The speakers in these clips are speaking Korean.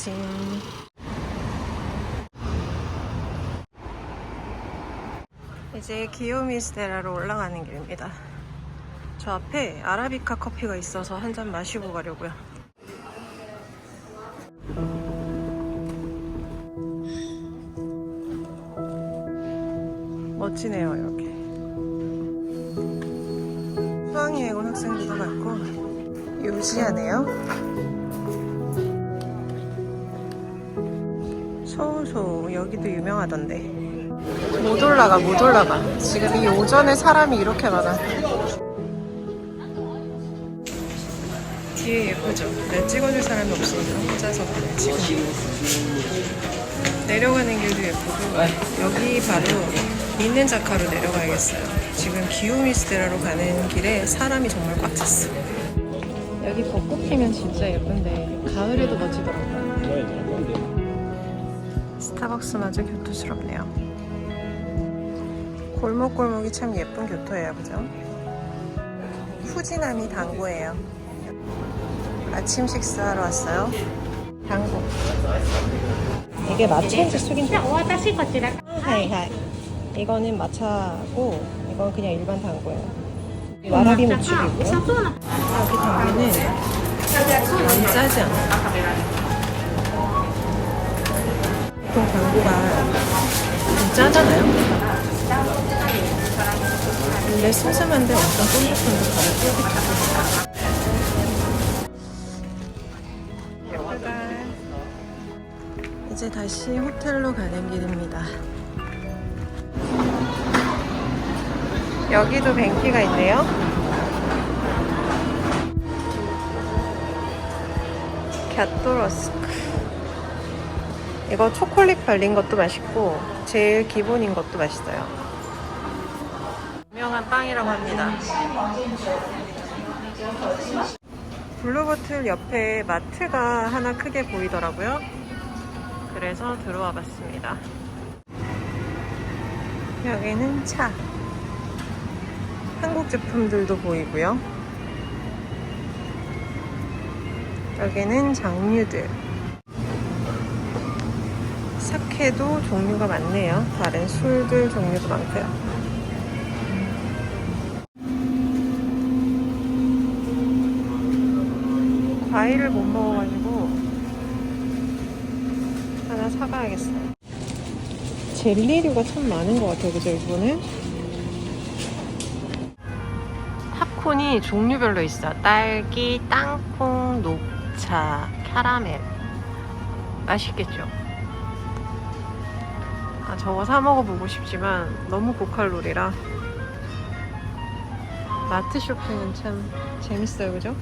아침. 이제 기요미스테라로 올라가는 길입니다. 저 앞에 아라비카 커피가 있어서 한 잔 마시고 가려고요. 멋지네요, 이렇게. 수학여행 온 학생들도 많고, 유지하네요. 여기도 유명하던데. 못 올라가, 못 올라가. 지금 이 오전에 사람이 이렇게 많아. 뒤에 예쁘죠? 내 찍어줄 사람이 없으니까 혼자서 그래, 지금. 내려가는 길도 예쁘고, 여기 바로 있는 자카로 내려가야겠어요. 지금 기요미스테라로 가는 길에 사람이 정말 꽉 찼어. 여기 벚꽃 피면 진짜 예쁜데, 가을에도 멋지더라고요. 스타벅스마저 교토스럽네요. 골목골목이 참 예쁜 교토예요, 그죠? 후진함이 당구예요. 아침 식사하러 왔어요. 당구. 이게 마차인지 술인지. 오와다시 거지라고? 이거는 마차고 이건 그냥 일반 당구예요. 와라비 무치이고요. 여기 당구는 안 짜지 않아요. 보통 당고가 좀 짜잖아요. 근데 슴슴한데 엄청 쫀득쫀득하고 쫄깃하고 이제 다시 호텔로 가는 길입니다. 여기도 뱅키가 있네요. 갸토로스크. 이거 초콜릿 발린 것도 맛있고 제일 기본인 것도 맛있어요. 유명한 빵이라고 합니다. 블루보틀 옆에 마트가 하나 크게 보이더라고요. 그래서 들어와 봤습니다. 여기는 차. 한국 제품들도 보이고요. 여기는 장류들. 사케도 종류가 많네요. 다른 술들 종류도 많고요. 과일을 못 먹어가지고 하나 사가야겠어요. 젤리류가 참 많은 것 같아요. 그죠, 일본은? 팝콘이 종류별로 있어. 딸기, 땅콩, 녹차, 캐러멜. 맛있겠죠? 아, 저거 사 먹어보고 싶지만 너무 고칼로리라. 마트 쇼핑은 참 재밌어요, 그죠?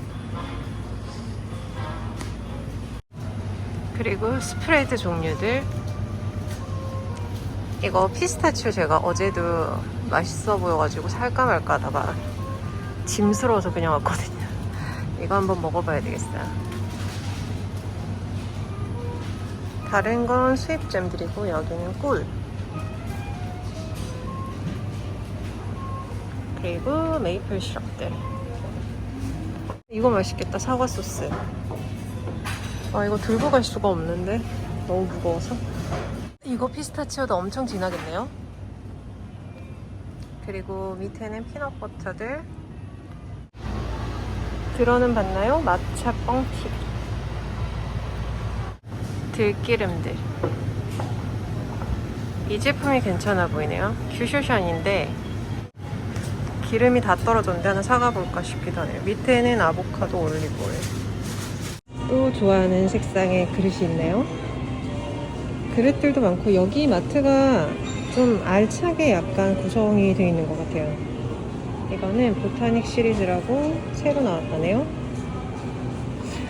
그리고 스프레드 종류들. 이거 피스타치오 제가 어제도 맛있어 보여가지고 살까 말까 하다가 짐스러워서 그냥 왔거든요. 이거 한번 먹어봐야 되겠어요. 다른 건 수입잼들이고 여기는 꿀. 그리고 메이플 시럽들. 이거 맛있겠다. 사과 소스. 아 이거 들고 갈 수가 없는데 너무 무거워서. 이거 피스타치오도 엄청 진하겠네요. 그리고 밑에는 피넛버터들. 들어는 봤나요? 마차 뻥튀기. 들기름들. 이 제품이 괜찮아 보이네요. 큐쇼션인데 기름이 다 떨어졌는데 하나 사가볼까 싶기도 하네요. 밑에는 아보카도 올리브오일. 또 좋아하는 색상의 그릇이 있네요. 그릇들도 많고 여기 마트가 좀 알차게 약간 구성이 되어 있는 것 같아요. 이거는 보타닉 시리즈라고 새로 나왔다네요.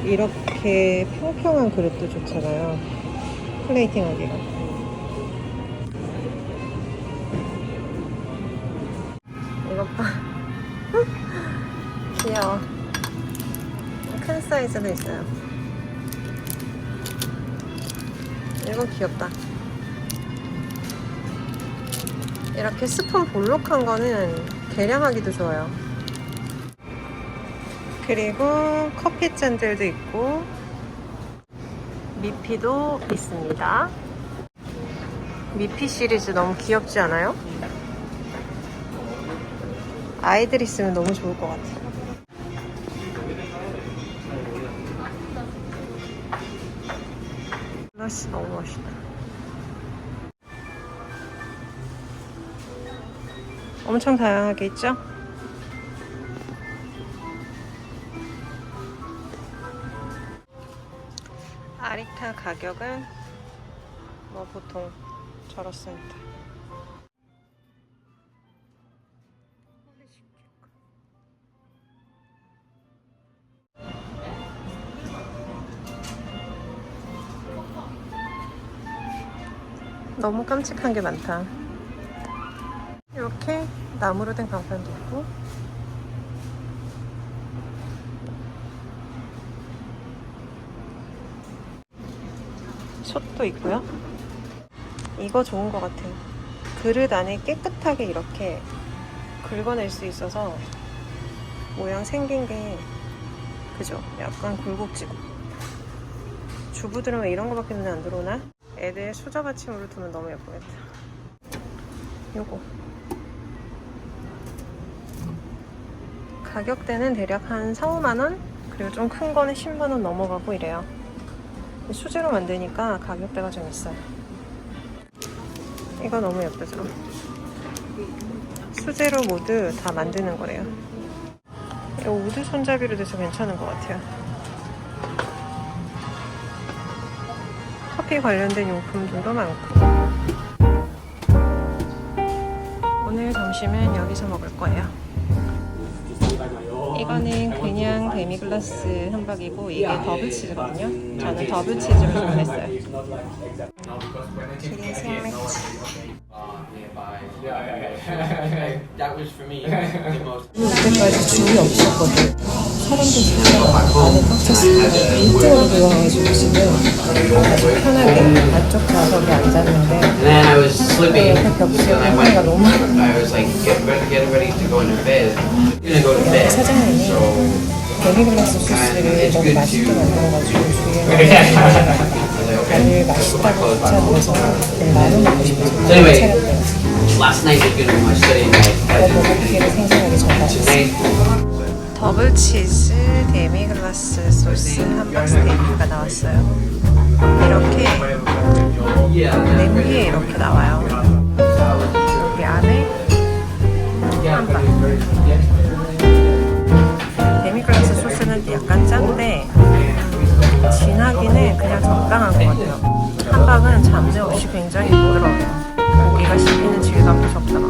이렇게 평평한 그릇도 좋잖아요. 플레이팅 하기가. 큰 사이즈도 있어요. 이거 귀엽다. 이렇게 스푼 볼록한 거는 계량하기도 좋아요. 그리고 커피잔들도 있고 미피도 있습니다. 미피 시리즈 너무 귀엽지 않아요? 아이들 있으면 너무 좋을 것 같아요. 글라스 너무 멋있다. 엄청 다양하게 있죠? 아리타 가격은 뭐 보통 저렇습니다. 너무 깜찍한 게 많다. 이렇게 나무로 된 간판도 있고 솥도 있고요. 이거 좋은 것 같아요. 그릇 안에 깨끗하게 이렇게 긁어낼 수 있어서 모양 생긴 게 그죠? 약간 굴곡지고 주부들은 왜 이런 거밖에 눈에 안 들어오나? 애들 수저 받침으로 두면 너무 예쁘겠다. 요거 가격대는 대략 한 4, 5만 원? 그리고 좀 큰 거는 10만 원 넘어가고 이래요. 수제로 만드니까 가격대가 좀 있어요. 이거 너무 예쁘죠? 수제로 모두 다 만드는 거래요. 이거 우드 손잡이로 돼서 괜찮은 것 같아요. 커피 관련된 용품들도 많고. 오늘 점심은 여기서 먹을 거예요. 이거는 그냥 데미글라스 함박이고 이게 더블 치즈거든요. 저는 더블 치즈를 주문했어요. the most. 이때까지 줄이 없었거든. 사람들 진짜 안에 꽉 찼어요. 이쪽으로 들어가가지고 지금 편하게 안쪽 좌석에 앉았는데 And then I was sleeping. And I went. I was like, get ready, get ready to go into bed. Gonna go to bed. So 데미글라스 소스를 너무 맛있게 만들어가지고 주위에 간을 맛있다고 추천해서 나도 먹고 싶어서 Anyway. 차렸대요. last night I did my studying. I, did 고기를 생생하게 전달했어요. tonight. 더블 치즈 데미글라스 소스 함박 스테이크가 나왔어요. 이렇게. 냄비에 이렇게 나와요. 여기 안에 함박. 데미글라스 소스는 약간 짠데 진하기는 그냥 적당한 것 같아요. 함박은 잡내 없이 굉장히 부드러워요. 고기가 씹히는 질감도 적당하고